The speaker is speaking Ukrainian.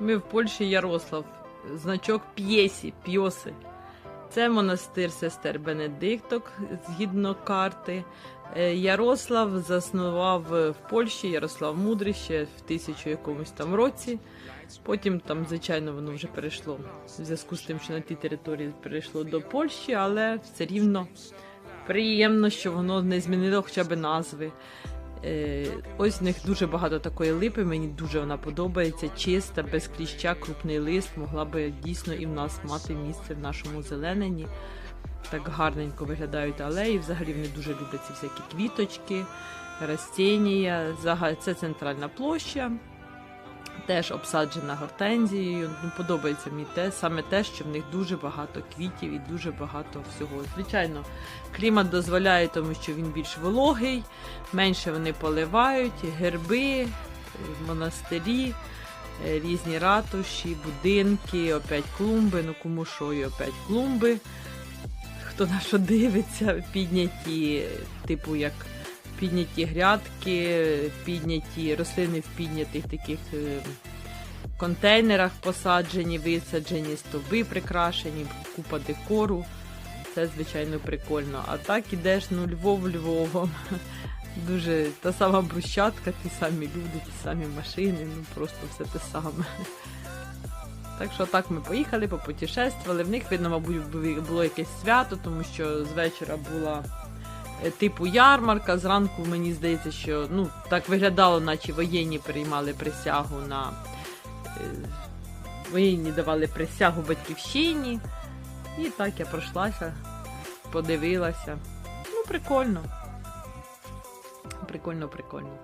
Ми в Польщі Ярослав, значок п'єсі, п'йоси. Це монастир сестер Бенедикток згідно карти. Е, Ярослав заснував в Польщі Ярослав Мудрий ще в тисячу якомусь там році. Потім там, звичайно, воно вже перейшло в зв'язку з тим, що на тій території перейшло до Польщі, але все рівно приємно, що воно не змінило хоча б назви. Е, ось в них дуже багато такої липи, мені дуже вона подобається. Чиста, без кліща, крупний лист, могла би дійсно і в нас мати місце в нашому зеленені. Так гарненько виглядають алеї. Взагалі вони дуже люблять ці всякі квіточки, растіння. Це центральна площа. Теж обсаджена гортензією. Ну, подобається мені те, саме те, що в них дуже багато квітів і дуже багато всього. Звичайно, клімат дозволяє, тому що він більш вологий, менше вони поливають, герби, е, монастирі, е, різні ратуші, будинки, опять клумби. Ну кому що і опять клумби. Хто на що дивиться, підняті, типу як підняті грядки, підняті рослини в піднятих таких е, контейнерах посаджені, висаджені, стовби прикрашені, купа декору. Це, звичайно, прикольно. А так ідеш, ну, Львов Львовом. Дуже та сама брусчатка, ті самі люди, ті самі машини, ну просто все те саме. Так що так ми поїхали, попутешествували. В них, видно, мабуть, було якесь свято, тому що з вечора була типу ярмарка. Зранку мені здається, що ну, так виглядало, наче воєнні приймали присягу на е, воєнні давали присягу батьківщині. І так я пройшлася, подивилася. Ну, прикольно. Прикольно, прикольно.